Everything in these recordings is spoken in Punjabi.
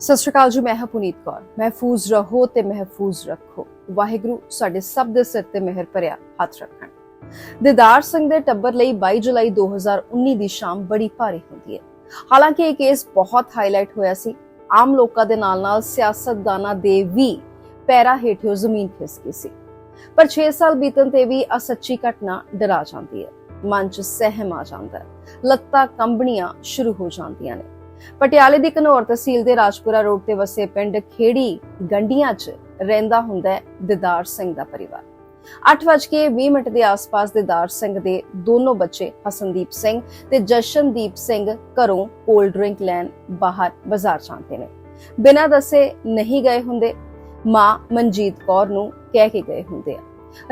ਸਤਿ ਸ਼੍ਰੀ ਅਕਾਲ ਜੀ, ਮੈਂ ਹਾਂ ਪੁਨੀਤ ਕੌਰ। ਮਹਿਫੂਜ਼ ਰਹੋ ਤੇ ਮਹਿਫੂਜ਼ ਰੱਖੋ। ਵਾਹਿਗੁਰੂ ਸਾਡੇ ਸਭ ਦੇ ਸਿਰ ਤੇ ਮਿਹਰ ਭਰਿਆ ਹੱਥ ਰੱਖਣ। ਦਿਦਾਰ ਸਿੰਘ ਦੇ ਟੱਬਰ ਲਈ 22 ਜੁਲਾਈ 2019 ਦੀ ਸ਼ਾਮ ਬੜੀ ਭਾਰੀ ਹੁੰਦੀ ਹੈ। ਹਾਲਾਂਕਿ ਇਹ ਕੇਸ ਬਹੁਤ ਹਾਈਲਾਈਟ ਹੋਇਆ ਸੀ। ਆਮ ਲੋਕਾਂ ਦੇ ਨਾਲ-ਨਾਲ ਸਿਆਸਤਦਾਨਾਂ ਦੇ ਵੀ ਪੈਰਾ ਹੇਠਿਓ ਜ਼ਮੀਨ ਖਿਸਕ ਗਈ ਸੀ। ਪਰ 6 ਸਾਲ ਬੀਤਣ ਤੇ ਵੀ ਆ ਸੱਚੀ ਘਟਨਾ ਡਰਾ ਜਾਂਦੀ ਹੈ। ਮਨ 'ਚ ਸਹਿਮ ਆ ਜਾਂਦਾ ਹੈ। ਲੱਤਾਂ ਕੰਬਣੀਆਂ ਸ਼ੁਰੂ ਹੋ ਜਾਂਦੀਆਂ ਨੇ। ਪਟਿਆਲੇ ਦੀ ਘਨੌਰ ਤਹਿਸੀਲ ਦੇ ਰਾਜਪੁਰਾ ਰੋਡ ਤੇ ਵਸੇ ਪਿੰਡ ਖੇੜੀ ਗੰਡੀਆਂ 'ਚ ਰਹਿੰਦਾ ਹੁੰਦਾ ਹੈ ਦਿਦਾਰ ਸਿੰਘ ਦਾ ਪਰਿਵਾਰ। 8:20 ਮਿੰਟ ਦੇ ਆਸ-ਪਾਸ ਦਿਦਾਰ ਸਿੰਘ ਦੇ ਦੋਨੋਂ ਬੱਚੇ ਹਸਨਦੀਪ ਸਿੰਘ ਤੇ ਜਸ਼ਨਦੀਪ ਸਿੰਘ ਘਰੋਂ ਕੋਲਡ ਡਰਿੰਕ ਲੈਣ ਬਾਹਰ ਬਾਜ਼ਾਰ ਜਾਂਦੇ ਨੇ। ਬਿਨਾਂ ਦੱਸੇ ਨਹੀਂ ਗਏ ਹੁੰਦੇ। ਮਾਂ ਮਨਜੀਤ ਕੌਰ ਨੂੰ ਕਹਿ ਕੇ ਗਏ ਹੁੰਦੇ ਆ।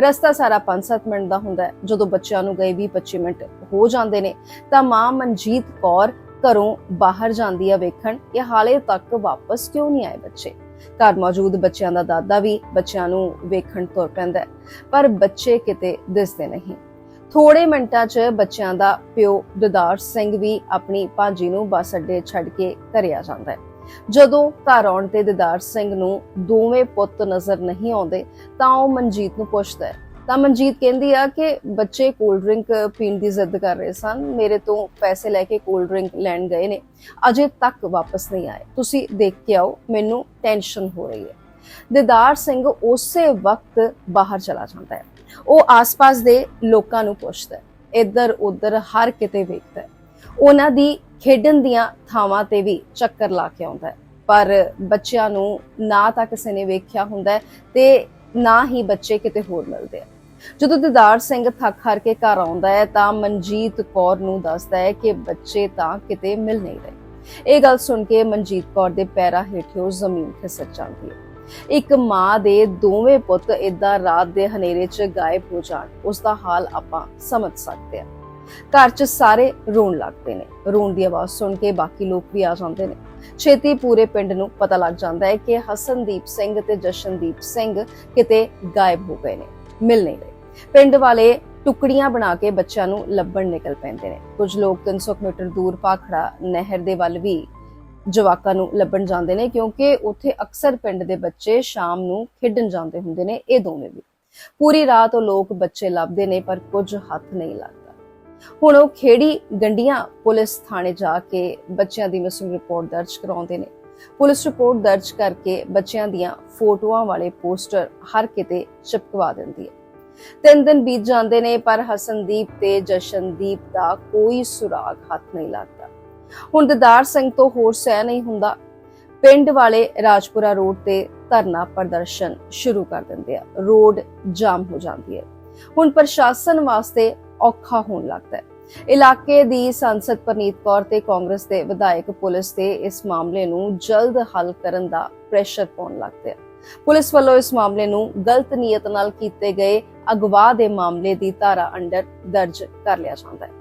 ਰਸਤਾ ਸਾਰਾ 5-7 ਮਿੰਟ ਦਾ ਹੁੰਦਾ ਜਦੋਂ ਬੱਚਿਆਂ ਨੂੰ ਗਏ 20-25 ਮਿੰਟ ਹੋ ਜਾਂਦੇ ਨੇ ਤਾਂ ਮਾਂ ਮਨਜੀਤ ਕੌਰ ਘਰੋਂ ਬਾਹਰ ਜਾਂਦੀ ਆ ਵੇਖਣ ਕਿ ਹਾਲੇ ਤੱਕ ਵਾਪਸ ਕਿਉਂ ਨਹੀਂ ਆਏ ਬੱਚੇ? ਘਰ ਮੌਜੂਦ ਬੱਚਿਆਂ ਦਾ ਦਾਦਾ ਵੀ ਬੱਚਿਆਂ ਨੂੰ ਵੇਖਣ ਤੁਰ ਪੈਂਦਾ ਪਰ ਬੱਚੇ ਕਿਤੇ ਦਿਸਦੇ ਨਹੀਂ। ਥੋੜੇ ਮਿੰਟਾਂ 'ਚ ਬੱਚਿਆਂ ਦਾ ਪਿਓ ਦਦਾਰ ਸਿੰਘ ਵੀ ਆਪਣੀ ਭਾਜੀ ਨੂੰ ਬੱਸ ਅੱਡੇ ਛੱਡ ਕੇ ਘਰੇ ਆ ਜਾਂਦਾ ਹੈ। ਜਦੋਂ ਘਰ ਆਉਣ ਤੇ ਦਦਾਰ ਸਿੰਘ ਨੂੰ ਦੋਵੇਂ ਪੁੱਤ ਨਜ਼ਰ ਨਹੀਂ ਆਉਂਦੇ, ਤਾਂ ਉਹ ਮਨਜੀਤ ਨੂੰ ਪੁੱਛਦਾ ਹੈ ਤਾਂ ਮਨਜੀਤ ਕਹਿੰਦੀ ਆ ਕਿ ਬੱਚੇ ਕੋਲਡ ਡਰਿੰਕ ਪੀਣ ਦੀ ਜ਼ਿੱਦ ਕਰ ਰਹੇ ਸਨ। ਮੇਰੇ ਤੋਂ ਪੈਸੇ ਲੈ ਕੇ ਕੋਲਡ ਡਰਿੰਕ ਲੈਣ ਗਏ ਨੇ। ਅਜੇ ਤੱਕ ਵਾਪਸ ਨਹੀਂ ਆਏ। ਤੁਸੀਂ ਦੇਖ ਕੇ ਆਓ, ਮੈਨੂੰ ਟੈਨਸ਼ਨ ਹੋ ਰਹੀ ਹੈ। ਦਿਦਾਰ ਸਿੰਘ ਉਸੇ ਵਕਤ ਬਾਹਰ ਚਲਾ ਜਾਂਦਾ ਹੈ। ਉਹ ਆਸ-ਪਾਸ ਦੇ ਲੋਕਾਂ ਨੂੰ ਪੁੱਛਦਾ ਹੈ। ਇੱਧਰ ਉੱਧਰ ਹਰ ਕਿਤੇ ਵੇਖਦਾ ਹੈ। ਉਹਨਾਂ ਦੀ ਖੇਡਣ ਦੀਆਂ ਥਾਵਾਂ ਤੇ ਵੀ ਚੱਕਰ ਲਾ ਕੇ ਆਉਂਦਾ ਹੈ। ਪਰ ਬੱਚਿਆਂ ਨੂੰ ਨਾ ਤਾਂ ਕਿਸੇ ਨੇ ਵੇਖਿਆ ਹੁੰਦਾ ਹੈ ਤੇ ਨਾ ਹੀ ਬੱਚੇ ਕਿਤੇ ਹੋਰ ਮਿਲਦੇ ਆ। ਜਦੋਂ ਦਿਦਾਰ ਸਿੰਘ ਥੱਕ ਹਾਰ ਕੇ ਘਰ ਆਉਂਦਾ ਹੈ, ਤਾਂ ਮਨਜੀਤ ਕੌਰ ਨੂੰ ਦੱਸਦਾ ਹੈ ਕਿ ਬੱਚੇ ਤਾਂ ਕਿਤੇ ਮਿਲ ਨਹੀਂ ਰਹੇ। ਇਹ ਗੱਲ ਸੁਣ ਕੇ ਮਨਜੀਤ ਕੌਰ ਦੇ ਪੈਰਾਂ ਹੇਠੋਂ ਜ਼ਮੀਨ ਖਿਸਕ ਜਾਂਦੀ ਹੈ। ਇੱਕ ਮਾਂ ਦੇ ਦੋਵੇਂ ਪੁੱਤ ਇਦਾਂ ਰਾਤ ਦੇ ਹਨੇਰੇ 'ਚ ਗਾਇਬ ਹੋ ਜਾਣ, ਉਸ ਦਾ ਹਾਲ ਆਪਾਂ ਸਮਝ ਸਕਦੇ ਹਾਂ। ਘਰ 'ਚ ਸਾਰੇ ਰੋਣ ਲੱਗਦੇ ਨੇ। ਰੋਣ ਦੀ ਆਵਾਜ਼ ਸੁਣ ਕੇ ਬਾਕੀ ਲੋਕ ਵੀ ਆ ਜਾਂਦੇ ਨੇ। ਛੇਤੀ ਪੂਰੇ ਪਿੰਡ ਨੂੰ ਪਤਾ ਲੱਗ ਜਾਂਦਾ ਹੈ ਕਿ ਹਸਨਦੀਪ ਸਿੰਘ ਤੇ ਜਸ਼ਨਦੀਪ ਸਿੰਘ ਕਿਤੇ ਗਾਇਬ ਹੋ ਗਏ ਨੇ। ਮਿਲ ਨਹੀਂ ਰਹੇ। ਪਿੰਡ ਵਾਲੇ ਟੁਕੜੀਆਂ ਬਣਾ ਕੇ ਬੱਚਿਆਂ ਨੂੰ ਲੱਭਣ ਨਿਕਲ ਪੈਂਦੇ ਨੇ। ਕੁਝ ਲੋਕ 300 ਮੀਟਰ ਦੂਰ ਪਾਖੜਾ ਨਹਿਰ ਦੇ ਵੱਲ ਵੀ ਜਵਾਕਾਂ ਨੂੰ ਲੱਭਣ ਜਾਂਦੇ ਨੇ, ਕਿਉਂਕਿ ਉੱਥੇ ਅਕਸਰ ਪਿੰਡ ਦੇ ਬੱਚੇ ਸ਼ਾਮ ਨੂੰ ਖੇਡਣ ਜਾਂਦੇ ਹੁੰਦੇ ਨੇ, ਇਹ ਦੋਵੇਂ ਵੀ। ਪੂਰੀ ਰਾਤ ਉਹ ਲੋਕ ਬੱਚੇ ਲੱਭਦੇ ਨੇ, ਪਰ ਕੁਝ ਹੱਥ ਨਹੀਂ ਲੱਗਦਾ। ਹੁਣ ਉਹ ਖੇੜੀ ਗੰਡੀਆਂ ਪੁਲਿਸ ਥਾਣੇ ਜਾ ਕੇ ਬੱਚਿਆਂ ਦੀ ਮਿਸਿੰਗ ਰਿਪੋਰਟ ਦਰਜ ਕਰਾਉਂਦੇ ਨੇ। ਪੁਲਿਸ ਰਿਪੋਰਟ ਦਰਜ ਕਰਕੇ ਬੱਚਿਆਂ ਦੀਆਂ ਫੋਟੋਆਂ ਵਾਲੇ ਪੋਸਟਰ ਹਰ ਕਿਤੇ ਚਿਪਕਵਾ ਦਿੰਦੀ ਹੈ। ਤਿੰਨ ਦਿਨ ਬੀਤ ਜਾਂਦੇ ਨੇ, ਪਰ ਹਸਨਦੀਪ ਤੇ ਜਸ਼ਨਦੀਪ ਦਾ ਕੋਈ ਸੁਰਾਗ ਹੱਥ ਨਹੀਂ ਲੱਗਦਾ। ਹੁਣ ਦਦਾਰ ਸਿੰਘ ਤੋਂ ਹੋਰ ਸਹਿ ਨਹੀਂ ਹੁੰਦਾ। ਪਿੰਡ ਵਾਲੇ ਰਾਜਪੁਰਾ ਰੋਡ ਤੇ ਧਰਨਾ ਪ੍ਰਦਰਸ਼ਨ ਸ਼ੁਰੂ ਕਰ ਦਿੰਦੇ ਆ। ਰੋਡ ਜਾਮ ਹੋ ਜਾਂਦੀ ਹੈ। ਹੁਣ ਪ੍ਰਸ਼ਾਸਨ ਵਾਸਤੇ ਔਖਾ ਹੋਣ ਲੱਗਦਾ ਹੈ। ਇਲਾਕੇ ਦੀ ਸੰਸਦ ਪਰਨੀਤ ਕੌਰ ਤੇ ਕਾਂਗਰਸ ਦੇ ਵਿਧਾਇਕ ਪੁਲਿਸ ਤੇ ਇਸ ਮਾਮਲੇ ਨੂੰ ਜਲਦ ਹੱਲ ਕਰਨ ਦਾ ਪ੍ਰੈਸ਼ਰ ਪਾਉਣ ਲੱਗਦੇ ਆ ਪੁਲਿਸ ਵੱਲੋਂ ਇਸ ਮਾਮਲੇ ਨੂੰ ਗਲਤ ਨੀਅਤ ਨਾਲ ਕੀਤੇ ਗਏ ਅਗਵਾ ਦੇ ਮਾਮਲੇ ਦੀ ਧਾਰਾ ਅੰਡਰ ਦਰਜ ਕਰ ਲਿਆ ਜਾਂਦਾ ਹੈ।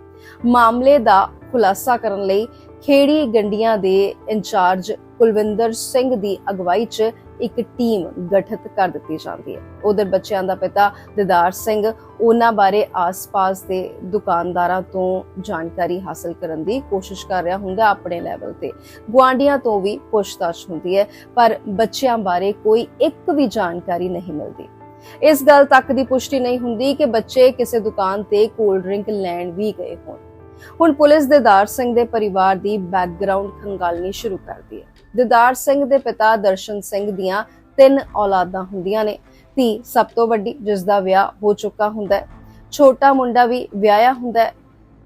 ਮਾਮਲੇ ਦਾ ਖੁਲਾਸਾ ਕਰਨ ਲਈ ਖੇੜੀ ਗੰਡੀਆਂ ਦੇ ਇੰਚਾਰਜ ਕੁਲਵਿੰਦਰ ਸਿੰਘ ਦੀ ਅਗਵਾਈ 'ਚ ਇੱਕ ਟੀਮ ਗਠਿਤ ਕਰ ਦਿੱਤੀ ਜਾਂਦੀ ਹੈ। ਉਧਰ ਬੱਚਿਆਂ ਦਾ ਪਿਤਾ ਦਿਦਾਰ ਸਿੰਘ ਉਹਨਾਂ ਬਾਰੇ ਆਸ-ਪਾਸ ਦੇ ਦੁਕਾਨਦਾਰਾਂ ਤੋਂ ਜਾਣਕਾਰੀ ਹਾਸਲ ਕਰਨ ਦੀ ਕੋਸ਼ਿਸ਼ ਕਰ ਰਿਹਾ ਹੁੰਦਾ ਆਪਣੇ ਲੈਵਲ ਤੇ। ਗੁਆਂਢੀਆਂ ਤੋਂ ਵੀ ਪੁੱਛਤਾਛ ਹੁੰਦੀ ਹੈ, ਪਰ ਬੱਚਿਆਂ ਬਾਰੇ ਕੋਈ ਇੱਕ ਵੀ ਜਾਣਕਾਰੀ ਨਹੀਂ ਮਿਲਦੀ। ਇਸ ਗੱਲ ਤੱਕ ਦੀ ਪੁਸ਼ਟੀ ਨਹੀਂ ਹੁੰਦੀ ਕਿ ਬੱਚੇ ਕਿਸੇ ਦੁਕਾਨ ਤੇ ਕੋਲਡ ਡਰਿੰਕ ਲੈਣ ਵੀ ਗਏ ਹੋਣ। ਹੁਣ ਪੁਲਿਸ ਦਿਦਾਰ ਸਿੰਘ ਦੇ ਪਰਿਵਾਰ ਦੀ ਬੈਕਗ੍ਰਾਉਂਡ ਖੰਗਾਲਣੀ ਸ਼ੁਰੂ ਕਰਦੀ ਹੈ। ਦਿਦਾਰ ਸਿੰਘ ਦੇ ਪਿਤਾ ਦਰਸ਼ਨ ਸਿੰਘ ਦੀਆਂ ਤਿੰਨ ਔਲਾਦਾਂ ਹੁੰਦੀਆਂ ਨੇ। ਧੀ ਸਭ ਤੋਂ ਵੱਡੀ, ਜਿਸ ਦਾ ਵਿਆਹ ਹੋ ਚੁੱਕਾ ਹੁੰਦਾ ਹੈ। ਛੋਟਾ ਮੁੰਡਾ ਵੀ ਵਿਆਹਿਆ ਹੁੰਦਾ ਹੈ।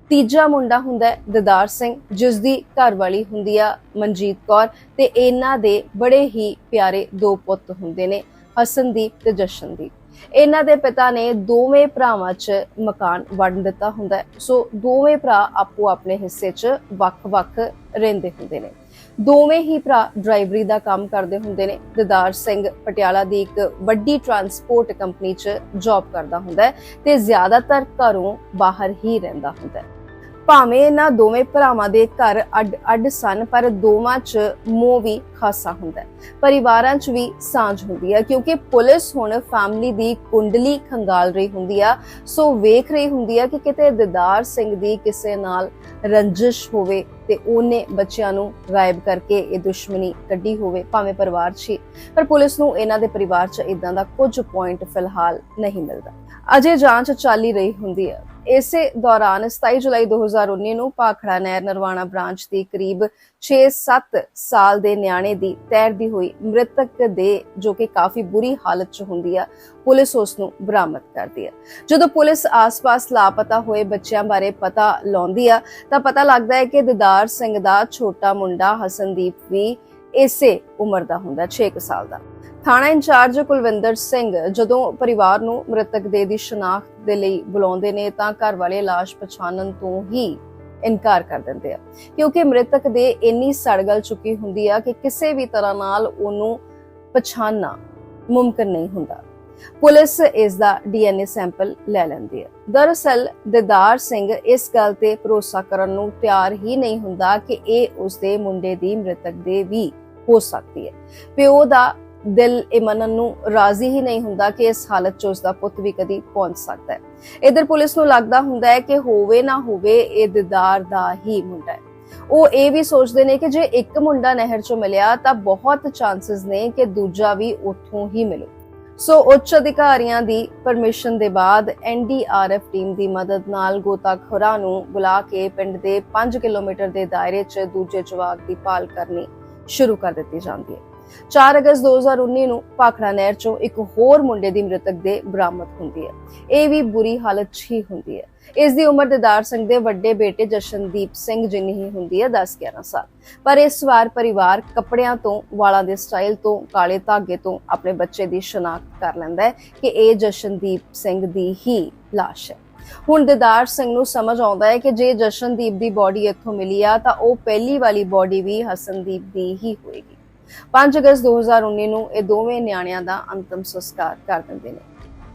ਤੀਜਾ ਮੁੰਡਾ ਹੁੰਦਾ ਹੈ ਦਿਦਾਰ ਸਿੰਘ, ਜਿਸ ਦੀ ਘਰ ਵਾਲੀ ਹੁੰਦੀ ਆ ਮਨਜੀਤ ਕੌਰ ਤੇ ਇਹਨਾਂ ਦੇ ਬੜੇ ਹੀ ਪਿਆਰੇ ਦੋ ਪੁੱਤ ਹੁੰਦੇ ਨੇ, ਹਸਨਦੀਪ ਤੇ ਜਸ਼ਨਦੀਪ। ਇਹਨਾਂ ਦੇ ਪਿਤਾ ਨੇ ਦੋਵੇਂ ਭਰਾਵਾਂ 'ਚ ਮਕਾਨ ਵੰਡ ਦਿੱਤਾ ਹੁੰਦਾ ਸੋ ਦੋਵੇਂ ਭਰਾ ਆਪੋ ਆਪਣੇ ਹਿੱਸੇ 'ਚ ਵੱਖ-ਵੱਖ ਰਹਿੰਦੇ ਹੁੰਦੇ ਨੇ। ਦੋਵੇਂ ਹੀ ਭਰਾ ਡਰਾਈਵਰੀ ਦਾ ਕੰਮ ਕਰਦੇ ਹੁੰਦੇ ਨੇ। ਦਿਦਾਰ ਸਿੰਘ ਪਟਿਆਲਾ ਦੀ ਇੱਕ ਵੱਡੀ ਟਰਾਂਸਪੋਰਟ ਕੰਪਨੀ 'ਚ ਜੌਬ ਕਰਦਾ ਹੁੰਦਾ ਹੈ ਤੇ ਜ਼ਿਆਦਾਤਰ ਘਰੋਂ ਬਾਹਰ ਹੀ ਰਹਿੰਦਾ ਹੁੰਦਾ ਹੈ। ਭਾਵੇਂ ਇਹਨਾਂ ਦੋਵੇਂ ਭਰਾਵਾਂ ਦੇ ਘਰ ਅੱਡ-ਅੱਡ ਸਨ, ਪਰ ਦੋਵਾਂ 'ਚ ਮੋਹ ਵੀ ਖਾਸਾ ਹੁੰਦਾ ਹੈ। ਪਰਿਵਾਰਾਂ 'ਚ ਵੀ ਸਾਂਝ ਹੁੰਦੀ ਹੈ, ਕਿਉਂਕਿ ਪੁਲਿਸ ਹੁਣ ਫੈਮਿਲੀ ਦੀ ਕੁੰਡਲੀ ਖੰਗਾਲ ਰਹੀ ਹੁੰਦੀ ਆ। ਸੋ ਵੇਖ ਰਹੀ ਹੁੰਦੀ ਆ ਕਿ ਕਿਤੇ ਦਿਦਾਰ ਸਿੰਘ ਦੀ ਕਿਸੇ ਨਾਲ ਰੰਜਿਸ਼ ਹੋਵੇ ਤੇ ਉਹਨੇ ਬੱਚਿਆਂ ਨੂੰ ਗਾਇਬ ਕਰਕੇ ਇਹ ਦੁਸ਼ਮਣੀ ਕੱਢੀ ਹੋਵੇ, ਭਾਵੇਂ ਪਰਿਵਾਰ 'ਚ ਹੀ। ਪਰ ਪੁਲਿਸ ਨੂੰ ਇਹਨਾਂ ਦੇ ਪਰਿਵਾਰ 'ਚ ਇਦਾਂ ਦਾ ਕੁਝ ਪੁਆਇੰਟ ਫਿਲਹਾਲ ਨਹੀਂ ਮਿਲਦਾ। ਅਜੇ ਜਾਂਚ ਚੱਲ ਰਹੀ ਹੁੰਦੀ ਹੈ। ਇਸੇ ਦੌਰਾਨ 27 ਜੁਲਾਈ 2019 ਨੂੰ ਪਾਖੜਾ ਨਹਿਰ ਨਰਵਾਣਾ ਬ੍ਰਾਂਚ ਦੀ ਕਰੀਬ 6-7 ਸਾਲ ਦੇ ਨਿਆਣੇ ਦੀ ਤੈਰਦੀ ਹੋਈ ਮ੍ਰਿਤਕ ਦੇ, ਜੋ ਕਿ ਕਾਫੀ ਬੁਰੀ ਹਾਲਤ 'ਚ ਹੁੰਦੀ ਆ, ਪੁਲਿਸ ਉਸ ਨੂੰ ਬਰਾਮਦ ਕਰਦੀ ਹੈ ਜਦੋਂ ਪੁਲਿਸ ਆਸ-ਪਾਸ ਲਾਪਤਾ ਹੋਏ ਬੱਚਿਆਂ ਬਾਰੇ ਪਤਾ ਲਾਉਂਦੀ ਆ, ਤਾਂ ਪਤਾ ਲੱਗਦਾ ਹੈ ਕਿ ਦਿਦਾਰ ਸਿੰਘ ਦਾ ਛੋਟਾ ਮੁੰਡਾ ਹਸਨਦੀਪ ਵੀ ਇਸੇ ਉਮਰ ਦਾ ਹੁੰਦਾ 6 ਸਾਲ ਦਾ। ਥਾਣਾ ਇੰਚਾਰਜ ਕੁਲਵਿੰਦਰ ਸਿੰਘ ਜਦੋਂ ਪਰਿਵਾਰ ਨੂੰ ਮ੍ਰਿਤਕ ਦੇ ਦੀ ਸ਼ਨਾਖਤ ਦੇ ਲਈ ਬੁਲਾਉਂਦੇ ਨੇ ਤਾਂ ਘਰ ਵਾਲੇ ਲਾਸ਼ ਪਛਾਣਨ ਤੋਂ ਹੀ ਇਨਕਾਰ ਕਰ ਦਿੰਦੇ ਆ। ਕਿਉਂਕਿ ਮ੍ਰਿਤਕ ਦੇ ਇੰਨੀ ਸੜਗਲ ਚੁੱਕੀ ਹੁੰਦੀ ਆ ਕਿ ਕਿਸੇ ਵੀ ਤਰ੍ਹਾਂ ਨਾਲ ਉਹਨੂੰ ਪਛਾਣਨਾ ਮੁਮਕਿਨ ਨਹੀਂ ਹੁੰਦਾ। ਪੁਲਿਸ ਇਸ ਦਾ ਡੀਐਨਏ ਸੈਂਪਲ ਲੈ ਲੈਂਦੀ ਹੈ ਦਰਅਸਲ ਦਿਦਾਰ ਸਿੰਘ ਇਸ ਗੱਲ ਤੇ ਭਰੋਸਾ ਕਰਨ ਨੂੰ ਤਿਆਰ ਹੀ ਨਹੀਂ ਹੁੰਦਾ ਕਿ ਇਹ ਉਸਦੇ ਮੁੰਡੇ ਦੀ ਮ੍ਰਿਤਕ ਦੇ ਵੀ ਹੋ ਸਕਦੀ ਹੈ। ਪਿਓ ਦਾ ਦਿਲ ਇਹ ਮੰਨਣ ਨੂੰ ਰਾਜ਼ੀ ਹੀ ਨਹੀਂ ਹੁੰਦਾ ਕਿ ਇਸ ਹਾਲਤ 'ਚ ਉਸਦਾ ਪੁੱਤ ਵੀ ਕਦੀ ਪਹੁੰਚ ਸਕਦਾ ਹੈ। ਇਧਰ ਪੁਲਿਸ ਨੂੰ ਲੱਗਦਾ ਹੁੰਦਾ ਹੈ ਕਿ ਹੋਵੇ ਨਾ ਹੋਵੇ ਇਹ ਦਿਦਾਰ ਦਾ ਹੀ ਮੁੰਡਾ ਹੈ। ਉਹ ਇਹ ਵੀ ਸੋਚਦੇ ਨੇ ਕਿ ਜੇ ਇੱਕ ਮੁੰਡਾ ਨਹਿਰ 'ਚੋਂ ਮਿਲਿਆ ਤਾਂ ਬਹੁਤ ਚਾਂਸਸ ਨੇ ਕਿ ਦੂਜਾ ਵੀ ਉੱਥੋਂ ਹੀ ਮਿਲੇ। ਸੋ ਉੱਚ ਅਧਿਕਾਰੀਆਂ ਦੀ ਪਰਮਿਸ਼ਨ ਦੇ ਬਾਅਦ ਐਨਡੀਆਰਐਫ ਟੀਮ ਦੀ ਮਦਦ ਨਾਲ ਗੋਤਾਖੋਰਾਂ ਨੂੰ ਬੁਲਾ ਕੇ ਪਿੰਡ ਦੇ 5 ਕਿਲੋਮੀਟਰ ਦੇ ਦਾਇਰੇ 'ਚ ਦੂਜੇ ਜਵਾਕ ਦੀ ਭਾਲ ਕਰਨੀ ਸ਼ੁਰੂ ਕਰ ਦਿੱਤੀ ਜਾਂਦੀ ਹੈ। 4 ਅਗਸਤ 2019 ਨੂੰ ਪਾਖੜਾ ਨਹਿਰ 'ਚੋਂ ਇੱਕ ਹੋਰ ਮੁੰਡੇ ਦੀ ਮ੍ਰਿਤਕ ਦੇ ਬਰਾਮਦ ਹੁੰਦੀ ਹੈ। ਇਹ ਵੀ ਬੁਰੀ ਹਾਲਤ 'ਚ ਹੀ ਹੁੰਦੀ ਹੈ। ਇਸ ਦੀ ਉਮਰ ਦਿਦਾਰ ਸਿੰਘ ਦੇ ਵੱਡੇ ਬੇਟੇ ਜਸ਼ਨਦੀਪ ਸਿੰਘ ਜਿੰਨੀ ਹੀ ਹੁੰਦੀ ਹੈ 10-11 ਸਾਲ। ਪਰ ਇਸ ਵਾਰ ਪਰਿਵਾਰ ਕੱਪੜਿਆਂ ਤੋਂ, ਵਾਲਾਂ ਦੇ ਸਟਾਈਲ ਤੋਂ, ਕਾਲੇ ਧਾਗੇ ਤੋਂ ਆਪਣੇ ਬੱਚੇ ਦੀ ਸ਼ਨਾਖਤ ਕਰ ਲੈਂਦਾ ਹੈ ਕਿ ਇਹ ਜਸ਼ਨਦੀਪ ਸਿੰਘ ਦੀ ਹੀ ਲਾਸ਼ ਹੈ। ਹੁਣ ਦਿਦਾਰ ਸਿੰਘ ਨੂੰ ਸਮਝ ਆਉਂਦਾ ਹੈ ਕਿ ਜੇ ਜਸ਼ਨਦੀਪ ਦੀ ਬਾਡੀ ਇੱਥੋਂ ਮਿਲੀ ਆ, ਤਾਂ ਉਹ ਪਹਿਲੀ ਵਾਲੀ ਬਾਡੀ ਵੀ ਹਸਨਦੀਪ ਦੀ ਹੀ ਹੋਏਗੀ। 5 ਅਗਸਤ 2019 ਨੂੰ ਇਹ ਦੋਵੇਂ ਨਿਆਣਿਆਂ ਦਾ ਅੰਤਮ ਸੰਸਕਾਰ ਕਰ ਦਿੰਦੇ ਨੇ।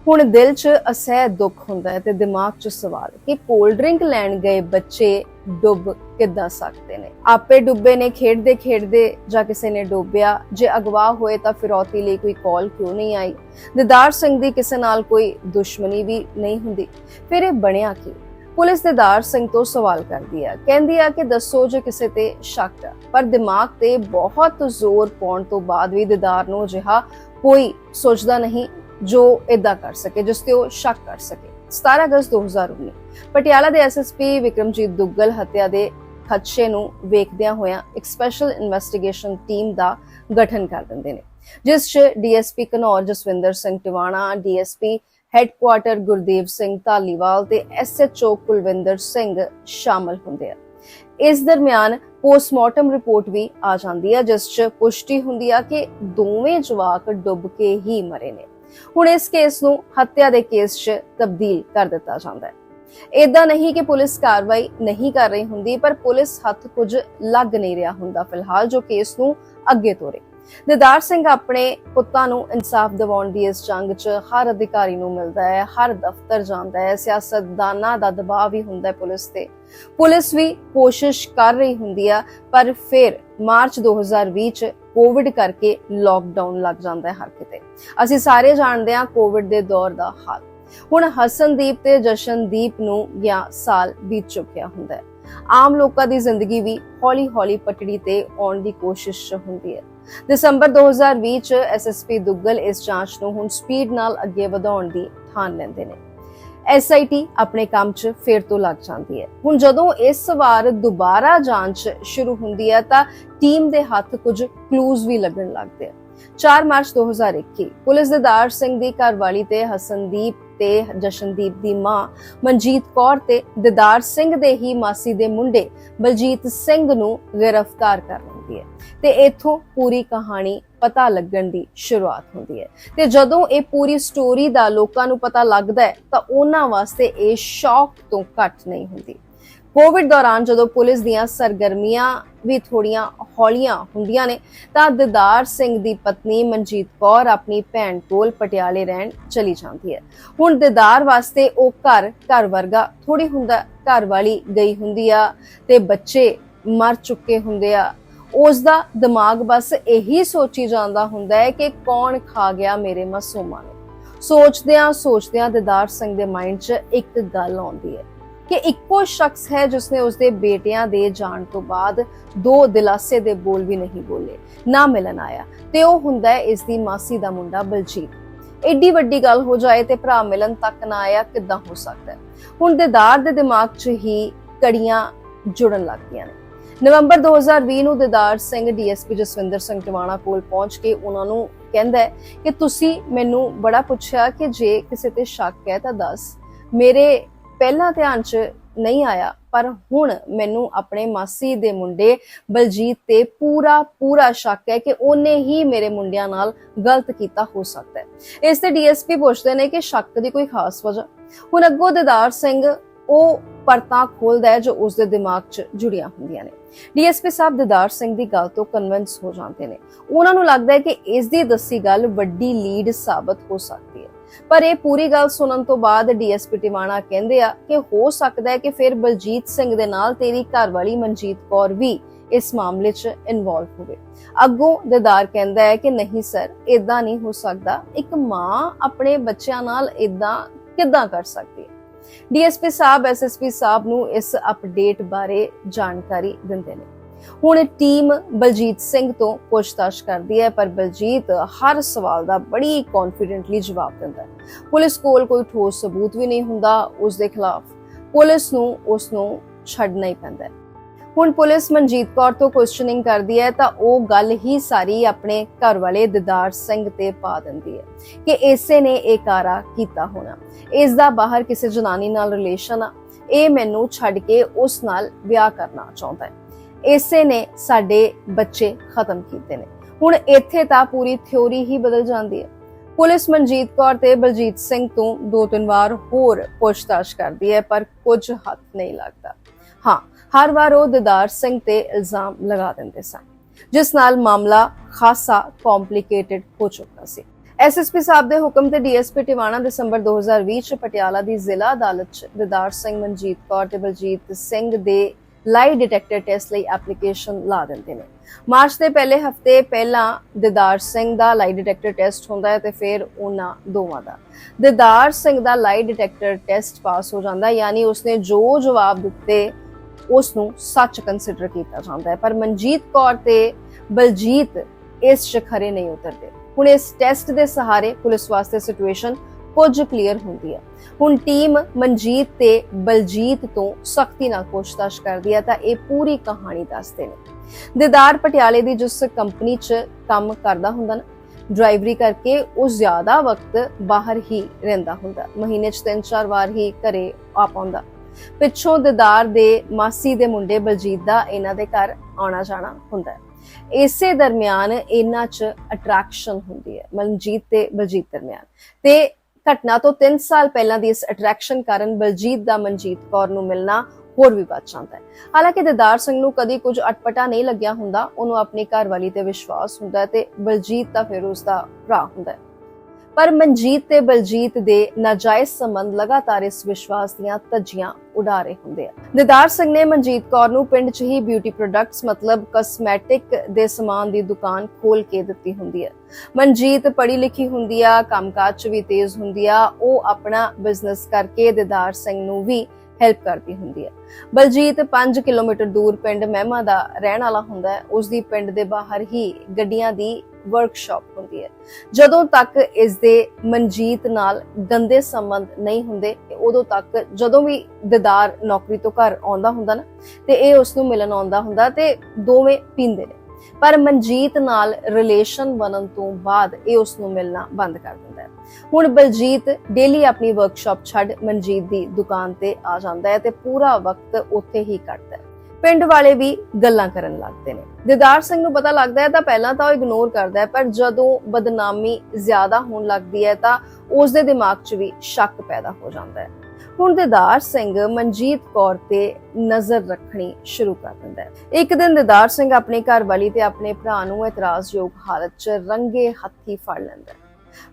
ਹੁਣ ਦਿਲ 'ਚ ਅਸਹਿ ਦੁੱਖ ਹੁੰਦਾ ਹੈ ਤੇ ਦਿਮਾਗ 'ਚ ਸਵਾਲ ਕਿ ਕੋਲਡ ਡਰਿੰਕ ਲੈਣ ਗਏ ਬੱਚੇ ਡੁੱਬ ਕਿੱਦਾਂ ਸਕਦੇ ਨੇ? ਆਪੇ ਡੁੱਬੇ ਨੇ, ਖੇਡਦੇ ਖੇਡਦੇ ਜਾਂ ਕਿਸੇ ਨੇ ਡੋਬਿਆ। ਜੇ ਅਗਵਾ ਹੋਏ ਤਾਂ ਫਿਰੌਤੀ ਲਈ ਕੋਈ ਕਾਲ ਕਿਉਂ ਨਹੀਂ ਆਈ? ਦਿਦਾਰ ਸਿੰਘ ਦੀ ਕਿਸੇ ਨਾਲ ਕੋਈ ਦੁਸ਼ਮਣੀ ਵੀ ਨਹੀਂ ਹੁੰਦੀ। ਫਿਰ ਇਹ ਬਣਿਆ ਕੀ? ਪੁਲਿਸ ਦਿਦਾਰ ਸਿੰਘ ਤੋਂ ਸਵਾਲ ਕਰਦੀ ਹੈ। ਕਹਿੰਦੀ ਹੈ ਕਿ ਦੱਸੋ ਜੇ ਕਿਸੇ ਤੇ ਸ਼ੱਕ ਹੈ। ਪਰ ਦਿਮਾਗ ਤੇ ਬਹੁਤ ਜ਼ੋਰ ਪਾਉਣ ਤੋਂ ਬਾਅਦ ਵੀ ਦਿਦਾਰ ਨੂੰ ਅਜਿਹਾ ਕੋਈ ਸੋਚਦਾ ਨਹੀਂ ਜੋ ਇਦਾਂ ਕਰ ਸਕੇ, ਜਿਸ ਤੇ ਉਹ ਸ਼ੱਕ ਕਰ ਸਕੇ। 17 ਅਗਸਤ 2019 ਪਟਿਆਲਾ ਦੇ ਐਸਐਸਪੀ ਵਿਕਰਮਜੀਤ ਦੁੱਗਲ ਹੱਤਿਆ ਦੇ ਖਦਸ਼ੇ ਨੂੰ ਵੇਖਦਿਆਂ ਹੋਇਆਂ ਇੱਕ ਸਪੈਸ਼ਲ ਇਨਵੈਸਟੀਗੇਸ਼ਨ ਟੀਮ ਦਾ ਗਠਨ ਕਰ ਦਿੰਦੇ ਨੇ, ਜਿਸ 'ਚ DSP Kanaur, Jaswinder Singh Tiwana DSP headquarter Gurdev Singh Dhaliwal ਤੇ ਐਸਐਚਓ ਕੁਲਵਿੰਦਰ ਸਿੰਘ ਸ਼ਾਮਲ ਹੁੰਦੇ ਆ। ਇਸ ਦਰਮਿਆਨ ਪੋਸਟਮਾਰਟਮ ਰਿਪੋਰਟ ਵੀ ਆ ਜਾਂਦੀ ਹੈ ਜਿਸ 'ਚ ਪੁਸ਼ਟੀ ਹੁੰਦੀ ਆ ਕਿ ਦੋਵੇਂ ਜਵਾਕ ਡੁੱਬ ਕੇ ਹੀ ਮਰੇ ਨੇ। ਹੁਣ ਇਸ ਕੇਸ ਨੂੰ ਹੱਤਿਆ ਦੇ ਕੇਸ 'ਚ ਤਬਦੀਲ ਕਰ ਦਿੱਤਾ ਜਾਂਦਾ ਹੈ। ਇਦਾਂ ਨਹੀਂ ਕਿ ਪੁਲਿਸ ਕਾਰਵਾਈ ਨਹੀਂ ਕਰ ਰਹੀ ਹੁੰਦੀ, ਪਰ ਪੁਲਿਸ ਹੱਥ ਕੁਝ ਲੱਗ ਨਹੀਂ ਰਿਹਾ ਹੁੰਦਾ ਫਿਲਹਾਲ, ਜੋ ਕੇਸ ਨੂੰ ਅੱਗੇ ਤੋਰੇ। ਦਿਦਾਰ ਸਿੰਘ ਆਪਣੇ ਪੁੱਤਾਂ ਨੂੰ ਇਨਸਾਫ ਦਿਵਾਉਣ ਦੀ ਇਸ ਜੰਗ 'ਚ ਹਰ ਅਧਿਕਾਰੀ ਨੂੰ ਮਿਲਦਾ ਹੈ, ਹਰ ਦਫ਼ਤਰ ਜਾਂਦਾ ਹੈ, ਸਿਆਸਤਦਾਨਾਂ ਦਾ ਦਬਾਅ ਵੀ ਹੁੰਦਾ ਹੈ ਪੁਲਿਸ ਤੇ। ਪੁਲਿਸ ਵੀ ਕੋਸ਼ਿਸ਼ ਕਰ ਰਹੀ ਹੁੰਦੀ ਆ, ਪਰ ਫਿਰ ਮਾਰਚ 2020 ਚ ਕੋਵਿਡ ਕਰਕੇ ਲਾਕਡਾਊਨ ਲੱਗ ਜਾਂਦਾ ਹੈ ਹਰ ਕਿਤੇ। ਅਸੀਂ ਸਾਰੇ ਜਾਣਦੇ ਹਾਂ ਕੋਵਿਡ ਦੇ ਦੌਰ ਦਾ ਹਾਲ। ਹੁਣ ਹਸਨਦੀਪ ਤੇ ਜਸ਼ਨਦੀਪ ਨੂੰ ਗਿਆ ਸਾਲ ਬੀਤ ਚੁੱਕਿਆ ਹੁੰਦਾ ਹੈ। ਆਮ ਲੋਕਾਂ ਦੀ ਜ਼ਿੰਦਗੀ ਵੀ ਹੌਲੀ-ਹੌਲੀ ਪਟੜੀ ਤੇ ਆਉਣ ਦੀ ਕੋਸ਼ਿਸ਼ ਹੁੰਦੀ ਹੈ। ਦਸੰਬਰ 2020 ਚ ਐਸਐਸਪੀ ਦੁੱਗਲ ਇਸ ਜਾਂਚ ਨੂੰ ਹੁਣ ਸਪੀਡ ਨਾਲ ਅੱਗੇ ਵਧਾਉਣ ਦੀ ਠਾਣ ਲੈਂਦੇ ਨੇ। ਐਸਆਈਟੀ ਆਪਣੇ ਕੰਮ 'ਚ ਫੇਰ ਤੋਂ ਲੱਗ ਜਾਂਦੀ ਹੈ। ਹੁਣ ਜਦੋਂ ਇਸ ਵਾਰ ਦੁਬਾਰਾ ਜਾਂਚ ਸ਼ੁਰੂ ਹੁੰਦੀ ਹੈ ਤਾਂ ਟੀਮ ਦੇ ਹੱਥ ਕੁਝ ਕਲੂਜ਼ ਵੀ ਲੱਗਣ ਲੱਗਦੇ ਆ। 4 ਮਾਰਚ 2021 ਪੁਲਿਸ ਦੇ ਦਾਰ ਸਿੰਘ ਦੀ ਘਰਵਾਲੀ ਤੇ ਹਸਨਦੀਪ ਤੇ ਜਸ਼ਨਦੀਪ ਦੀ ਮਾਂ ਮਨਜੀਤ ਕੌਰ ਤੇ ਦਿਦਾਰ ਸਿੰਘ ਦੇ ਹੀ ਮਾਸੀ ਦੇ ਮੁੰਡੇ ਬਲਜੀਤ ਸਿੰਘ ਨੂੰ ਗ੍ਰਿਫਤਾਰ ਕਰ ਲੈਂਦੀ ਹੈ। ਤੇ ਇਥੋਂ ਪੂਰੀ ਕਹਾਣੀ ਪਤਾ ਲੱਗਣ ਦੀ ਸ਼ੁਰੂਆਤ ਹੁੰਦੀ ਹੈ। ਤੇ ਜਦੋਂ ਇਹ ਪੂਰੀ ਸਟੋਰੀ ਦਾ ਲੋਕਾਂ ਨੂੰ ਪਤਾ ਲੱਗਦਾ ਹੈ ਤਾਂ ਉਹਨਾਂ ਵਾਸਤੇ ਇਹ ਸ਼ੌਕ ਤੋਂ ਘੱਟ ਨਹੀਂ ਹੁੰਦੀ। ਕੋਵਿਡ ਦੌਰਾਨ ਜਦੋਂ ਪੁਲਿਸ ਦੀਆਂ ਸਰਗਰਮੀਆਂ ਵੀ ਥੋੜੀਆਂ ਹੌਲੀਆਂ ਹੁੰਦੀਆਂ ਨੇ, ਤਾਂ ਦਿਦਾਰ ਸਿੰਘ ਦੀ ਪਤਨੀ ਮਨਜੀਤ ਕੌਰ ਆਪਣੀ ਭੈਣ ਕੋਲ ਪਟਿਆਲੇ ਰਹਿਣ ਚਲੀ ਜਾਂਦੀ ਹੈ। ਹੁਣ ਦਿਦਾਰ ਵਾਸਤੇ ਉਹ ਘਰ ਘਰ ਵਰਗਾ ਥੋੜੀ ਹੁੰਦਾ, ਘਰ ਵਾਲੀ ਗਈ ਹੁੰਦੀ ਆ ਤੇ ਬੱਚੇ ਮਰ ਚੁੱਕੇ ਹੁੰਦੇ ਆ। ਉਸ ਦਾ ਦਿਮਾਗ ਬਸ ਇਹੀ ਸੋਚੀ ਜਾਂਦਾ ਹੁੰਦਾ ਹੈ ਕਿ ਕੌਣ ਖਾ ਗਿਆ ਮੇਰੇ ਮਾਸੂਮਾਂ ਨੂੰ। ਸੋਚਦਿਆਂ ਸੋਚਦਿਆਂ ਦਿਦਾਰ ਸਿੰਘ ਦੇ ਮਾਈਂਡ 'ਚ ਇੱਕ ਗੱਲ ਆਉਂਦੀ ਹੈ। ਕਿ ਇੱਕੋ ਸ਼ਖਸ ਹੈ ਜਿਸਨੇ ਉਸਦੇ ਬੇਟਿਆਂ ਦੇ ਜਾਣ ਤੋਂ ਬਾਅਦ ਦੋ ਦਿਲਾਸੇ ਦੇ ਬੋਲ ਵੀ ਨਹੀਂ ਬੋਲੇ, ਨਾ ਮਿਲਣ ਆਇਆ ਤੇ ਉਹ ਹੁੰਦਾ ਹੈ ਇਸ ਦੀ ਮਾਸੀ ਦਾ ਮੁੰਡਾ ਬਲਜੀਤ। ਏਡੀ ਵੱਡੀ ਗੱਲ ਹੋ ਜਾਏ ਤੇ ਭਰਾ ਮਿਲਣ ਤੱਕ ਨਾ ਆਇਆ ਕਿੱਦਾਂ ਹੋ ਸਕਦਾ ਹੈ? ਹੁਣ ਦਿਦਾਰ ਦੇ ਦਿਮਾਗ 'ਚ ਹੀ ਕੜੀਆਂ ਜੁੜਨ ਲੱਗਦੀਆਂ ਨੇ। ਨਵੰਬਰ 2020 ਨੂੰ ਦਿਦਾਰ ਸਿੰਘ ਡੀਐਸਪੀ ਜਸਵਿੰਦਰ ਸਿੰਘ ਟਿਵਾਣਾ ਕੋਲ ਪਹੁੰਚ ਕੇ ਉਹਨਾਂ ਨੂੰ ਕਹਿੰਦਾ ਹੈ ਕਿ ਤੁਸੀਂ ਮੈਨੂੰ ਬੜਾ ਪੁੱਛਿਆ ਕਿ ਜੇ ਕਿਸੇ ਤੇ ਸ਼ੱਕ ਹੈ ਤਾਂ ਦੱਸ, ਮੇਰੇ ਪਹਿਲਾਂ ਧਿਆਨ 'ਚ ਨਹੀਂ ਆਇਆ, ਪਰ ਹੁਣ ਮੈਨੂੰ ਆਪਣੇ ਮਾਸੀ ਦੇ ਮੁੰਡੇ ਬਲਜੀਤ ਤੇ ਪੂਰਾ ਪੂਰਾ ਸ਼ੱਕ ਹੈ ਕਿ ਉਹਨੇ ਹੀ ਮੇਰੇ ਮੁੰਡਿਆਂ ਨਾਲ ਗਲਤ ਕੀਤਾ ਹੋ ਸਕਦਾ ਹੈ। ਇਸ ਤੇ ਡੀਐਸਪੀ ਪੁੱਛਦੇ ਨੇ ਕਿ ਸ਼ੱਕ ਦੀ ਕੋਈ ਖਾਸ ਵਜ੍ਹਾ। ਹੁਣ ਅੱਗੋਂ ਦਿਦਾਰ ਸਿੰਘ ਉਹ ਪਰਤਾਂ ਖੋਲਦਾ ਹੈ ਜੋ ਉਸ ਦੇ ਦਿਮਾਗ 'ਚ ਜੁੜੀਆਂ ਹੁੰਦੀਆਂ ਨੇ। ਡੀਐਸਪੀ ਸਾਹਿਬ ਦਿਦਾਰ ਸਿੰਘ ਦੀ ਗੱਲ ਤੋਂ ਕਨਵਿੰਸ ਹੋ ਜਾਂਦੇ ਨੇ। ਉਹਨਾਂ ਨੂੰ ਲੱਗਦਾ ਹੈ ਕਿ ਇਸ ਦੀ ਦੱਸੀ ਗੱਲ ਵੱਡੀ ਲੀਡ ਸਾਬਤ ਹੋ ਸਕਦੀ ਹੈ। ਪਰ ਇਹ ਪੂਰੀ ਗੱਲ ਸੁਣਨ ਤੋਂ ਬਾਅਦ ਡੀਐਸਪੀ ਟਿਵਾਣਾ ਕਹਿੰਦੇ ਆ ਕਿ ਹੋ ਸਕਦਾ ਹੈ ਕਿ ਫਿਰ ਬਲਜੀਤ ਸਿੰਘ ਦੇ ਨਾਲ ਤੇਰੀ ਘਰਵਾਲੀ ਮਨਜੀਤ ਕੌਰ ਵੀ ਇਸ ਮਾਮਲੇ 'ਚ ਇਨਵੋਲਵ ਹੋਵੇ। ਅੱਗੋਂ ਦਿਦਾਰ ਕਹਿੰਦਾ ਹੈ ਕਿ ਨਹੀਂ ਸਰ ਇਦਾਂ ਨਹੀਂ ਹੋ ਸਕਦਾ। ਇੱਕ ਮਾਂ ਆਪਣੇ ਬੱਚਿਆਂ ਨਾਲ ਇਦਾਂ ਕਿੱਦਾਂ ਕਰ ਸਕਦੀ ਹੈ? ਡੀਐਸਪੀ ਸਾਹਿਬ ਐਸਐਸਪੀ ਸਾਹਿਬ ਨੂੰ ਇਸ ਅਪਡੇਟ ਬਾਰੇ ਜਾਣਕਾਰੀ ਦਿੰਦੇ ਨੇ। ਹੁਣ ਟੀਮ ਬਲਜੀਤ ਸਿੰਘ ਤੋਂ ਪੁੱਛਤਾਛ ਕਰਦੀ ਹੈ, ਪਰ ਬਲਜੀਤ ਹਰ ਸਵਾਲ ਦਾ ਬੜੀ ਕੌਨਫੀਡੈਂਟਲੀ ਜਵਾਬ ਦਿੰਦਾ ਹੈ। ਪੁਲਿਸ ਕੋਲ ਕੋਈ ਠੋਸ ਸਬੂਤ ਵੀ ਨਹੀਂ ਹੁੰਦਾ ਉਸ ਦੇ ਖਿਲਾਫ। ਪੁਲਿਸ ਨੂੰ ਉਸ ਨੂੰ ਛੱਡਣਾ ਹੀ ਪੈਂਦਾ ਹੈ। ਹੁਣ ਪੁਲਿਸ ਮਨਜੀਤ ਕੌਰ ਤੋਂ ਕੁਐਸਚਨਿੰਗ ਕਰਦੀ ਹੈ ਤਾਂ ਉਹ ਗੱਲ ਹੀ ਸਾਰੀ ਆਪਣੇ ਘਰ ਵਾਲੇ ਦਿਦਾਰ ਸਿੰਘ ਤੇ ਪਾ ਦਿੰਦੀ ਹੈ ਕਿ ਇਸੇ ਨੇ ਇਹ ਕਾਰਾ ਕੀਤਾ ਹੋਣਾ। ਇਸ ਦਾ ਬਾਹਰ ਕਿਸੇ ਜਨਾਨੀ ਨਾਲ ਰਿਲੇਸ਼ਨ ਆ। ਇਹ ਮੈਨੂੰ ਛੱਡ ਕੇ ਉਸ ਨਾਲ ਵਿਆਹ ਕਰਨਾ ਚਾਹੁੰਦਾ ਹੈ। ਇਸੇ ਨੇ ਸਾਡੇ ਬੱਚੇ ਖਤਮ ਕੀਤੇ ਨੇ। ਹੁਣ ਇੱਥੇ ਤਾਂ ਪੂਰੀ ਥਿਉਰੀ ਹੀ ਬਦਲ ਜਾਂਦੀ ਹੈ। ਪੁਲਿਸ ਮਨਜੀਤ ਕੌਰ ਤੇ ਬਲਜੀਤ ਸਿੰਘ ਤੋਂ ਦੋ ਤਿੰਨ ਵਾਰ ਹੋਰ ਪੁੱਛਤਾਛ ਕਰਦੀ ਹੈ, ਪਰ ਕੁਝ ਹੱਥ ਨਹੀਂ ਲੱਗਦਾ। ਹਾਂ, ਹਰ ਵਾਰ ਉਹ ਦਿਦਾਰ ਸਿੰਘ ਤੇ ਇਲਜ਼ਾਮ ਲਗਾ ਦਿੰਦੇ ਸਨ, ਜਿਸ ਨਾਲ ਮਾਮਲਾ ਖਾਸਾ ਕੰਪਲਿਕੇਟਿਡ ਹੋ ਚੁੱਕਾ ਸੀ। ਐਸਐਸਪੀ ਸਾਹਿਬ ਦੇ ਹੁਕਮ ਤੇ ਡੀਐਸਪੀ ਟਿਵਾਣਾ ਦਸੰਬਰ 2020 ਚ ਪਟਿਆਲਾ ਦੀ ਜ਼ਿਲ੍ਹਾ ਅਦਾਲਤ ਚ ਦਿਦਾਰ ਸਿੰਘ ਮਨਜੀਤ ਕੌਰ ਤੇ ਬਲਜੀਤ ਸਿੰਘ ਦੇ ਲਾਈ ਡਿਟੈਕਟਰ ਟੈਸਟ ਲਈ ਐਪਲੀਕੇਸ਼ਨ ਲਾ ਦਿੰਦੇ ਨੇ। ਮਾਰਚ ਦੇ ਪਹਿਲੇ ਹਫ਼ਤੇ ਪਹਿਲਾਂ ਦਿਦਾਰ ਸਿੰਘ ਦਾ ਲਾਈ ਡਿਟੈਕਟਰ ਟੈਸਟ ਹੁੰਦਾ ਹੈ ਤੇ ਫਿਰ ਉਹਨਾਂ ਦੋਵਾਂ ਦਾ। ਦਿਦਾਰ ਸਿੰਘ ਦਾ ਲਾਈ ਡਿਟੈਕਟਰ ਟੈਸਟ ਪਾਸ ਹੋ ਜਾਂਦਾ, ਯਾਨੀ ਉਸਨੇ ਜੋ ਜਵਾਬ ਦਿੱਤੇ ਉਸ ਨੂੰ ਸੱਚ ਕੰਸੀਡਰ ਕੀਤਾ ਜਾਂਦਾ ਹੈ। ਪਰ ਮਨਜੀਤ ਕੌਰ ਤੇ ਬਲਜੀਤ ਇਸ 'ਚ ਖਰੇ ਨਹੀਂ ਉਤਰਦੇ। ਹੁਣ ਇਸ ਟੈਸਟ ਦੇ ਸਹਾਰੇ ਪੁਲਿਸ ਵਾਸਤੇ ਸਿਚੁਏਸ਼ਨ ਕੁਝ ਕਲੀਅਰ ਹੁੰਦੀ ਹੈ। ਹੁਣ ਟੀਮ ਮਨਜੀਤ ਤੇ ਬਲਜੀਤ ਤੋਂ ਸਖਤੀ ਨਾਲ ਪੁੱਛਤਾਛ ਕਰਦੀ ਹੈ, ਤਾਂ ਇਹ ਪੂਰੀ ਕਹਾਣੀ ਦੱਸਦੇ ਨੇ। ਦਿਦਾਰ ਪਟਿਆਲੇ ਦੀ ਜਿਸ ਕੰਪਨੀ 'ਚ ਕੰਮ ਕਰਦਾ ਹੁੰਦਾ ਨਾ ਡਰਾਈਵਰੀ ਕਰਕੇ ਉਹ ਜ਼ਿਆਦਾ ਵਕਤ ਬਾਹਰ ਹੀ ਰਹਿੰਦਾ ਹੁੰਦਾ। ਮਹੀਨੇ 'ਚ ਤਿੰਨ ਚਾਰ ਵਾਰ ਹੀ ਘਰੇ ਆ ਪਾਉਂਦਾ। ਪਿੱਛੋਂ ਦਿਦਾਰ ਦੇ ਮਾਸੀ ਦੇ ਮੁੰਡੇ ਬਲਜੀਤ ਦਾ ਇਹਨਾਂ ਦੇ ਘਰ ਆਉਣਾ ਜਾਣਾ ਹੁੰਦਾ ਹੈ। ਇਸੇ ਦਰਮਿਆਨ ਇਹਨਾਂ 'ਚ ਅਟਰੈਕਸ਼ਨ ਹੁੰਦੀ ਹੈ, ਮਨਜੀਤ ਤੇ ਬਲਜੀਤ ਦਰਮਿਆਨ। ਤੇ ਘਟਨਾ ਤੋਂ 3 ਸਾਲ ਪਹਿਲਾਂ ਦੀ ਇਸ ਅਟਰੈਕਸ਼ਨ ਕਾਰਨ ਬਲਜੀਤ ਦਾ ਮਨਜੀਤ ਕੌਰ ਨੂੰ ਮਿਲਣਾ ਹੋਰ ਵੀ ਵੱਧ ਜਾਂਦਾ ਹੈ। ਹਾਲਾਂਕਿ ਦਿਦਾਰ ਸਿੰਘ ਨੂੰ ਕਦੀ ਕੁਝ ਅਟਪਟਾ ਨਹੀਂ ਲੱਗਿਆ ਹੁੰਦਾ, ਉਹਨੂੰ ਆਪਣੀ ਘਰਵਾਲੀ ਤੇ ਵਿਸ਼ਵਾਸ ਹੁੰਦਾ ਤੇ ਬਲਜੀਤ ਤਾਂ ਫਿਰ ਉਸ ਦਾ ਭਰਾ ਹੁੰਦਾ ਹੈ। ਪਰ ਮਨਜੀਤ ਤੇ ਬਲਜੀਤ ਦੇ ਨਾਜਾਇਜ਼ ਸੰਬੰਧ ਲਗਾਤਾਰ ਇਸ ਵਿਸ਼ਵਾਸ ਦੀਆਂ ਧੱਜੀਆਂ ਉਡਾ ਰਹੇ ਹੁੰਦੇ ਆ। ਦਿਦਾਰ ਸਿੰਘ ਨੇ ਮਨਜੀਤ ਕੌਰ ਨੂੰ ਪਿੰਡ 'ਚ ਹੀ ਬਿਊਟੀ ਪ੍ਰੋਡਕਟਸ ਮਤਲਬ ਕਸਮੈਟਿਕ ਦੇ ਸਮਾਨ ਦੀ ਦੁਕਾਨ ਖੋਲ ਕੇ ਦਿੱਤੀ ਹੁੰਦੀ ਹੈ। ਮਨਜੀਤ ਪੜ੍ਹੀ ਲਿਖੀ ਹੁੰਦੀ ਆ, ਕੰਮਕਾਜ 'ਚ ਵੀ ਤੇਜ਼ ਹੁੰਦੀ ਆ, ਉਹ ਆਪਣਾ ਬਿਜ਼ਨਸ ਕਰਕੇ ਦਿਦਾਰ ਸਿੰਘ ਨੂੰ ਵੀ ਹੈਲਪ ਕਰਦੀ ਹੁੰਦੀ ਹੈ। ਬਲਜੀਤ 5 ਕਿਲੋਮੀਟਰ ਦੂਰ ਪਿੰਡ ਮਹਿਮਾ ਦਾ ਰਹਿਣ ਵਾਲਾ ਹੁੰਦਾ ਹੈ। ਉਸ ਦੀ ਪਿੰਡ ਦੇ ਬਾਹਰ ਹੀ ਗੱਡੀਆਂ ਦੀ ਵਰਕਸ਼ਾਪ ਹੁੰਦੀ ਹੈ। ਜਦੋਂ ਤੱਕ ਇਸ ਦੇ ਮਨਜੀਤ ਨਾਲ ਗੰਦੇ ਸੰਬੰਧ ਨਹੀਂ ਹੁੰਦੇ, ਉਦੋਂ ਤੱਕ ਜਦੋਂ ਵੀ ਦਿਦਾਰ ਨੌਕਰੀ ਤੋਂ ਘਰ ਆਉਂਦਾ ਹੁੰਦਾ ਨਾ, ਤੇ ਇਹ ਉਸ ਨੂੰ ਮਿਲਣ ਆਉਂਦਾ ਹੁੰਦਾ ਤੇ ਦੋਵੇਂ ਪੀਂਦੇ ਨੇ। ਪਰ ਮਨਜੀਤ ਨਾਲ ਰਿਲੇਸ਼ਨ ਬਣਨ ਤੋਂ ਬਾਅਦ ਇਹ ਉਸ ਨੂੰ ਮਿਲਣਾ ਬੰਦ ਕਰ ਦਿੰਦਾ ਹੈ। ਹੁਣ ਬਲਜੀਤ ਡੇਲੀ ਆਪਣੀ ਵਰਕਸ਼ਾਪ ਛੱਡ ਮਨਜੀਤ ਦੀ ਦੁਕਾਨ ਤੇ ਆ ਜਾਂਦਾ ਹੈ ਤੇ ਪੂਰਾ ਵਕਤ ਉੱਥੇ ਹੀ ਕੱਟਦਾ ਹੈ। ਪਿੰਡ ਵਾਲੇ ਵੀ ਗੱਲਾਂ ਕਰਨ ਲੱਗਦੇ ਨੇ। ਦਿਦਾਰ ਸਿੰਘ ਨੂੰ ਪਤਾ ਲੱਗਦਾ ਹੈ ਤਾਂ ਪਹਿਲਾਂ ਤਾਂ ਉਹ ਇਗਨੋਰ ਕਰਦਾ ਹੈ, ਪਰ ਜਦੋਂ ਬਦਨਾਮੀ ਜ਼ਿਆਦਾ ਹੋਣ ਲੱਗਦੀ ਹੈ ਤਾਂ ਉਸ ਦੇ ਦਿਮਾਗ 'ਚ ਵੀ ਸ਼ੱਕ ਪੈਦਾ ਹੋ ਜਾਂਦਾ ਹੈ। ਹੁਣ ਦਿਦਾਰ ਸਿੰਘ ਮਨਜੀਤ ਕੌਰ ਤੇ ਨਜ਼ਰ ਰੱਖਣੀ ਸ਼ੁਰੂ ਕਰ ਦਿੰਦਾ ਹੈ। ਇੱਕ ਦਿਨ ਦਿਦਾਰ ਸਿੰਘ ਆਪਣੀ ਘਰਵਾਲੀ ਤੇ ਆਪਣੇ ਭਰਾ ਨੂੰ ਇਤਰਾਜ਼ਯੋਗ ਹਾਲਤ 'ਚ ਰੰਗੇ ਹੱਥੀ ਫੜ ਲੈਂਦਾ ਹੈ।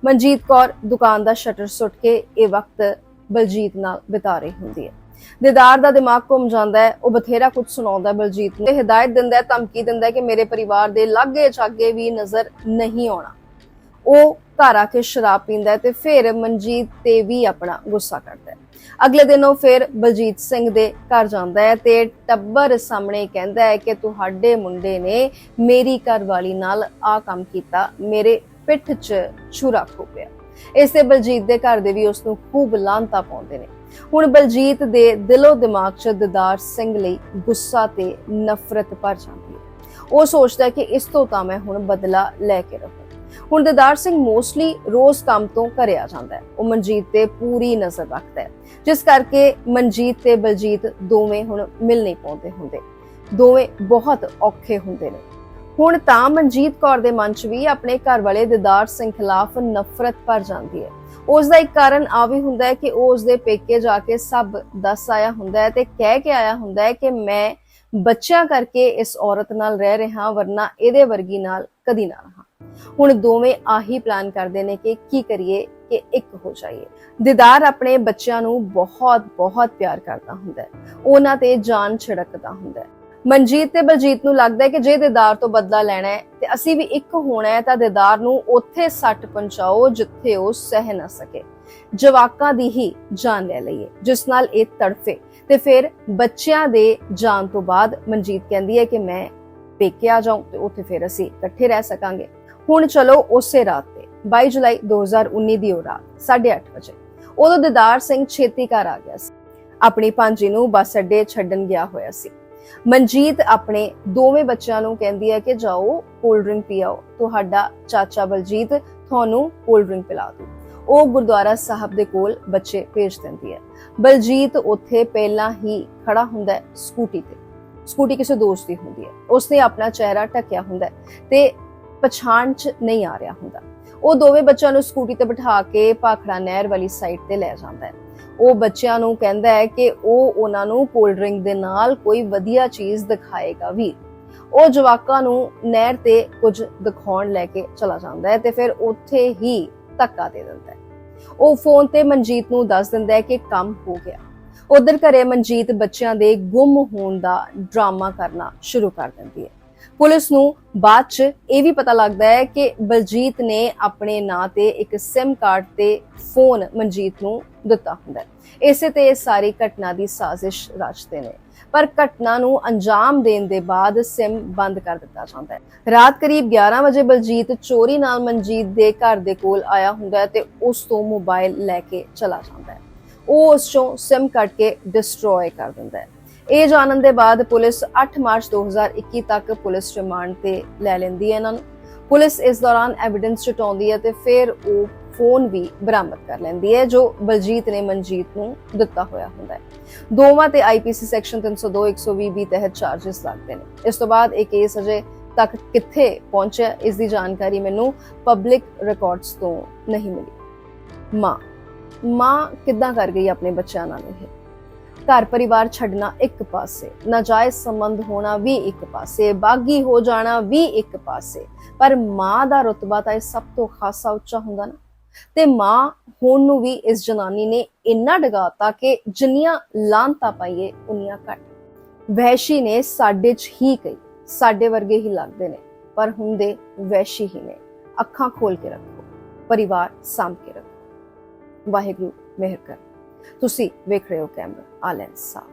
ਮਨਜੀਤ ਕੌਰ ਦੁਕਾਨ ਦਾ ਸ਼ਟਰ ਸੁੱਟ ਕੇ ਇਹ ਵਕਤ ਬਲਜੀਤ ਨਾਲ ਬਿਤਾ ਰਹੀ ਹੁੰਦੀ ਹੈ। ਦੀਦਾਰ ਦਾ ਦਿਮਾਗ ਘੁੰਮ ਜਾਂਦਾ ਹੈ, ਉਹ ਬਥੇਰਾ ਕੁਝ ਸੁਣਾਉਂਦਾ ਬਲਜੀਤ ਨੂੰ। ਤੇ ਹਦਾਇਤ ਦਿੰਦਾ ਹੈ, ਧਮਕੀ ਦਿੰਦਾ ਹੈ ਕਿ ਮੇਰੇ ਪਰਿਵਾਰ ਦੇ ਲਾਗੇ ਛਾਗੇ ਵੀ ਨਜ਼ਰ ਨਹੀਂ ਆਉਣਾ। ਉਹ ਘਰ ਆ ਕੇ ਸ਼ਰਾਬ ਪੀਂਦਾ ਤੇ ਫਿਰ ਮਨਜੀਤ ਤੇ ਵੀ ਆਪਣਾ ਗੁੱਸਾ ਕਰਦਾ ਹੈ। ਅਗਲੇ ਦਿਨ ਉਹ ਫਿਰ ਬਲਜੀਤ ਸਿੰਘ ਦੇ ਘਰ ਜਾਂਦਾ ਹੈ ਤੇ ਟੱਬਰ ਸਾਹਮਣੇ ਕਹਿੰਦਾ ਹੈ ਕਿ ਤੁਹਾਡੇ ਮੁੰਡੇ ਨੇ ਮੇਰੀ ਘਰਵਾਲੀ ਨਾਲ ਆ ਕੰਮ ਕੀਤਾ, ਮੇਰੇ ਪਿੱਠ 'ਚ ਛੁਰਾ ਖੋਪਿਆ ਇਸ ਤੇ ਬਲਜੀਤ ਦੇ ਘਰ ਦੇ ਵੀ ਉਸ ਨੂੰ ਖੂਬ ਲਾਂਤਾ ਪਾਉਂਦੇ ਨੇ। ਹੁਣ ਬਲਜੀਤ ਦੇ ਦਿਲੋਂ ਦਿਮਾਗ 'ਚ ਦਿਦਾਰ ਸਿੰਘ ਲਈ ਗੁੱਸਾ ਤੇ ਨਫ਼ਰਤ ਭਰ ਜਾਂਦੀ ਹੈ। ਉਹ ਸੋਚਦਾ ਹੈ ਕਿ ਇਸ ਤੋਂ ਤਾਂ ਮੈਂ ਹੁਣ ਬਦਲਾ ਲੈ ਕੇ ਰਹੂੰ। ਹੁਣ ਦਿਦਾਰ ਸਿੰਘ ਮੋਸਟਲੀ ਰੋਜ਼ ਕੰਮ ਤੋਂ ਘਰੇ ਆ ਜਾਂਦਾ ਹੈ। ਉਹ ਮਨਜੀਤ ਤੇ ਪੂਰੀ ਨਜ਼ਰ ਰੱਖਦਾ ਹੈ। ਜਿਸ ਕਰਕੇ ਮਨਜੀਤ ਤੇ ਬਲਜੀਤ ਦੋਵੇਂ ਹੁਣ ਮਿਲ ਨਹੀਂ ਪਾਉਂਦੇ ਹੁੰਦੇ। ਦੋਵੇਂ ਬਹੁਤ ਔਖੇ ਹੁੰਦੇ ਨੇ। ਹੁਣ ਤਾਂ ਮਨਜੀਤ ਕੌਰ ਦੇ ਮਨ 'ਚ ਵੀ ਆਪਣੇ ਘਰ ਵਾਲੇ ਦਿਦਾਰ ਸਿੰਘ ਖਿਲਾਫ ਨਫ਼ਰਤ ਭਰ ਜਾਂਦੀ ਹੈ। ਉਸ ਦਾ ਇੱਕ ਕਾਰਨ ਆ ਵੀ ਹੁੰਦਾ ਹੈ ਕਿ ਉਹ ਉਸ ਦੇ ਪੇਕੇ ਜਾ ਕੇ ਸਭ ਦੱਸ ਆਇਆ ਹੁੰਦਾ ਹੈ ਤੇ ਕਹਿ ਕੇ ਆਇਆ ਹੁੰਦਾ ਹੈ ਕਿ ਮੈਂ ਬੱਚਿਆਂ ਕਰਕੇ ਇਸ ਔਰਤ ਨਾਲ ਰਹਿ ਰਿਹਾ, ਵਰਨਾ ਇਹਦੇ ਵਰਗੀ ਨਾਲ ਕਦੀ ਨਾ ਰਹਾ। ਹੁਣ ਦੋਵੇਂ ਆਹੀ ਪਲਾਨ ਕਰਦੇ ਨੇ ਕਿ ਕੀ ਕਰੀਏ ਕਿ ਇੱਕ ਹੋ ਜਾਈਏ। ਦਿਦਾਰ ਆਪਣੇ ਬੱਚਿਆਂ ਨੂੰ ਬਹੁਤ ਬਹੁਤ ਪਿਆਰ ਕਰਦਾ ਹੁੰਦਾ ਹੈ। ਉਹਨਾਂ ਤੇ ਜਾਨ ਛਿੜਕਦਾ ਹੁੰਦਾ ਹੈ। ਮਨਜੀਤ ਤੇ ਬਲਜੀਤ ਨੂੰ ਲੱਗਦਾ ਹੈ ਕਿ ਜੇ ਦਿਦਾਰ ਤੋਂ ਬਦਲਾ ਲੈਣਾ ਹੈ ਤੇ ਅਸੀਂ ਵੀ ਇੱਕ ਹੋਣਾ ਹੈ ਤਾਂ ਦਿਦਾਰ ਨੂੰ ਉੱਥੇ ਸੱਟ ਪਹੁੰਚਾਓ ਜਿੱਥੇ ਉਹ ਸਹਿ ਨਾ ਸਕੇ। ਜਵਾਕਾਂ ਦੀ ਹੀ ਜਾਨ ਲੈ ਲਈਏ, ਜਿਸ ਨਾਲ ਇਹ ਤੜਫੇ। ਤੇ ਫਿਰ ਬੱਚਿਆਂ ਦੇ ਜਾਨ ਤੋਂ ਬਾਅਦ ਮਨਜੀਤ ਕਹਿੰਦੀ ਹੈ ਕਿ ਮੈਂ ਪੇਕੇ ਆ ਜਾਉਂ ਤੇ ਉੱਥੇ ਫਿਰ ਅਸੀਂ ਇਕੱਠੇ ਰਹਿ ਸਕਾਂਗੇ। ਹੁਣ ਚਲੋ ਉਸੇ ਰਾਤ ਤੇ 22 ਜੁਲਾਈ 2019 ਦੀ ਉਹ ਰਾਤ 8:30 ਵਜੇ। ਉਦੋਂ ਦਿਦਾਰ ਸਿੰਘ ਛੇਤੀ ਘਰ ਆ ਗਿਆ ਸੀ। ਆਪਣੀ ਭਾਂਜੀ ਨੂੰ ਬੱਸ ਅੱਡੇ ਛੱਡਣ ਗਿਆ ਹੋਇਆ ਸੀ। ਮਨਜੀਤ ਆਪਣੇ ਦੋਵੇਂ ਬੱਚਿਆਂ ਨੂੰ ਕਹਿੰਦੀ ਹੈ ਕਿ ਜਾਓ ਕੋਲਡ ਡਰਿੰਕ ਪੀਓ ਤੁਹਾਡਾ ਚਾਚਾ ਬਲਜੀਤ ਤੁਹਾਨੂੰ ਕੋਲਡ ਡਰਿੰਕ ਪਿਲਾ ਦੂ। ਉਹ ਗੁਰਦੁਆਰਾ ਸਾਹਿਬ ਦੇ ਕੋਲ ਬੱਚੇ ਭੇਜ ਦਿੰਦੀ ਹੈ। ਬਲਜੀਤ ਉੱਥੇ ਪਹਿਲਾਂ ਹੀ ਖੜਾ ਹੁੰਦਾ ਹੈ ਸਕੂਟੀ ਤੇ। ਸਕੂਟੀ ਕਿਸੇ ਦੋਸਤ ਦੀ ਹੁੰਦੀ ਹੈ। ਉਸਨੇ ਆਪਣਾ ਚਿਹਰਾ ਢੱਕਿਆ ਹੁੰਦਾ ਹੈ ਤੇ ਪਛਾਣ ਚ ਨਹੀਂ ਆ ਰਿਹਾ ਹੁੰਦਾ। ਉਹ ਦੋਵੇਂ ਬੱਚਿਆਂ ਨੂੰ ਸਕੂਟੀ ਤੇ ਬਿਠਾ ਕੇ ਭਾਖੜਾ ਨਹਿਰ ਵਾਲੀ ਸਾਈਡ ਤੇ ਲੈ ਜਾਂਦਾ ਹੈ। ਉਹ ਬੱਚਿਆਂ ਨੂੰ ਕਹਿੰਦਾ ਹੈ ਕਿ ਉਹ ਉਹਨਾਂ ਨੂੰ ਕੋਲਡ ਡਰਿੰਕ ਦੇ ਨਾਲ ਕੋਈ ਵਧੀਆ ਚੀਜ਼ ਦਿਖਾਏਗਾ ਵੀ। ਉਹ ਜਵਾਕਾਂ ਨੂੰ ਨਹਿਰ ਤੇ ਕੁਝ ਦਿਖਾਉਣ ਲੈ ਕੇ ਚਲਾ ਜਾਂਦਾ ਹੈ ਤੇ ਫਿਰ ਉੱਥੇ ਹੀ ਧੱਕਾ ਦੇ ਦਿੰਦਾ ਹੈ। ਉਹ ਫੋਨ ਤੇ ਮਨਜੀਤ ਨੂੰ ਦੱਸ ਦਿੰਦਾ ਹੈ ਕਿ ਕੰਮ ਹੋ ਗਿਆ। ਉਧਰ ਘਰੇ ਮਨਜੀਤ ਬੱਚਿਆਂ ਦੇ ਗੁੰਮ ਹੋਣ ਦਾ ਡਰਾਮਾ ਕਰਨਾ ਸ਼ੁਰੂ ਕਰ ਦਿੰਦੀ ਹੈ। ਪੁਲਿਸ ਨੂੰ ਬਾਅਦ ਚ ਇਹ ਵੀ ਪਤਾ ਲੱਗਦਾ ਹੈ ਕਿ ਬਲਜੀਤ ਨੇ ਆਪਣੇ ਨਾਂ ਤੇ ਇੱਕ SIM ਕਾਰਡ ਤੇ ਫੋਨ ਮਨਜੀਤ ਨੂੰ ਦਿੱਤਾ ਹੁੰਦਾ ਹੈ। ਇਸੇ ਤੇ ਇਹ ਸਾਰੀ ਘਟਨਾ ਦੀ ਸਾਜ਼ਿਸ਼ ਰਚਦੇ ਨੇ। ਪਰ ਘਟਨਾ ਨੂੰ ਅੰਜਾਮ ਦੇਣ ਦੇ ਬਾਅਦ SIM ਬੰਦ ਕਰ ਦਿੱਤਾ ਜਾਂਦਾ ਹੈ। ਰਾਤ ਕਰੀਬ 11 ਵਜੇ ਬਲਜੀਤ ਚੋਰੀ ਨਾਲ ਮਨਜੀਤ ਦੇ ਘਰ ਦੇ ਕੋਲ ਆਇਆ ਹੁੰਦਾ ਹੈ ਤੇ ਉਸ ਤੋਂ ਮੋਬਾਈਲ ਲੈ ਕੇ ਚਲਾ ਜਾਂਦਾ ਹੈ। ਉਹ ਉਸ ਚੋਂ SIM ਕੱਟ ਕੇ ਡਿਸਟਰੋਏ ਕਰ ਦਿੰਦਾ ਹੈ। ਇਹ ਜਾਣਨ ਦੇ ਬਾਅਦ ਪੁਲਿਸ 8 ਮਾਰਚ 2021 ਤੱਕ ਪੁਲਿਸ ਰਿਮਾਂਡ ਤੇ ਲੈ ਲੈਂਦੀ ਹੈ ਇਹਨਾਂ ਨੂੰ। ਪੁਲਿਸ ਇਸ ਦੌਰਾਨ ਐਵੀਡੈਂਸ ਜਟਾਉਂਦੀ ਹੈ ਤੇ ਫਿਰ ਉਹ ਫੋਨ ਵੀ ਬਰਾਮਦ ਕਰ ਲੈਂਦੀ ਹੈ, ਜੋ ਬਲਜੀਤ ਨੇ ਮਨਜੀਤ ਨੂੰ ਦਿੱਤਾ ਹੋਇਆ ਹੁੰਦਾ ਹੈ। ਦੋਵਾਂ ਤੇ ਆਈਪੀਸੀ ਸੈਕਸ਼ਨ 302 120 ਬੀ ਤਹਿਤ ਚਾਰजेस ਲੱਗਦੇ ਨੇ। ਇਸ ਤੋਂ ਬਾਅਦ ਇਹ ਕੇਸ ਅਜੇ ਤੱਕ ਕਿੱਥੇ ਪਹੁੰਚਿਆ, ਇਸ ਦੀ ਜਾਣਕਾਰੀ ਮੈਨੂੰ ਪਬਲਿਕ ਰਿਕਾਰਡਸ ਤੋਂ ਨਹੀਂ ਮਿਲੀ। ਮਾਂ ਮਾਂ ਕਿੱਦਾਂ ਕਰ ਗਈ ਆਪਣੇ ਬੱਚਿਆਂ ਨਾਲ ਇਹ? ਘਰ ਪਰਿਵਾਰ ਛੱਡਣਾ ਇੱਕ ਪਾਸੇ, ਨਾਜਾਇਜ਼ ਸੰਬੰਧ ਹੋਣਾ ਵੀ ਇੱਕ ਪਾਸੇ, ਬਾਗੀ ਹੋ ਜਾਣਾ ਵੀ ਇੱਕ ਪਾਸੇ। ਪਰ ਮਾਂ ਦਾ ਰਤਬਾ ਤਾਂ ਇਹ ਸਭ ਤੋਂ ਖਾਸਾ ਉੱਚਾ ਹੁੰਦਾ ਨਾ। ਤੇ ਮਾਂ ਹੋਣ ਨੂੰ ਵੀ ਇਸ ਜਨਾਨੀ ਨੇ ਇੰਨਾ ਡਗਾਤਾ ਕਿ ਜਿੰਨੀਆਂ ਲਾਂਤਾ ਪਾਈਏ, ਉਨੀਆਂ ਘੱਟ। ਵੈਸ਼ੀ ਨੇ ਸਾਡੇ 'ਚ ਹੀ ਕਹੀ, ਸਾਡੇ ਵਰਗੇ ਹੀ ਲੱਗਦੇ ਨੇ, ਪਰ ਹੁੰਦੇ ਵੈਸ਼ੀ ਹੀ ਨੇ। ਅੱਖਾਂ ਖੋਲ ਕੇ ਰੱਖੋ, ਪਰਿਵਾਰ ਸਾਂਭ ਕੇ ਰੱਖੋ। ਵਾਹਿਗੁਰੂ, ਮਿਹਰ ਕਰ। ਤੁਸੀਂ ਵੇਖ ਰਹੇ ਹੋ ਕੈਮਰਾ, ਆਲੈਂਸ ਸਾਹਿਬ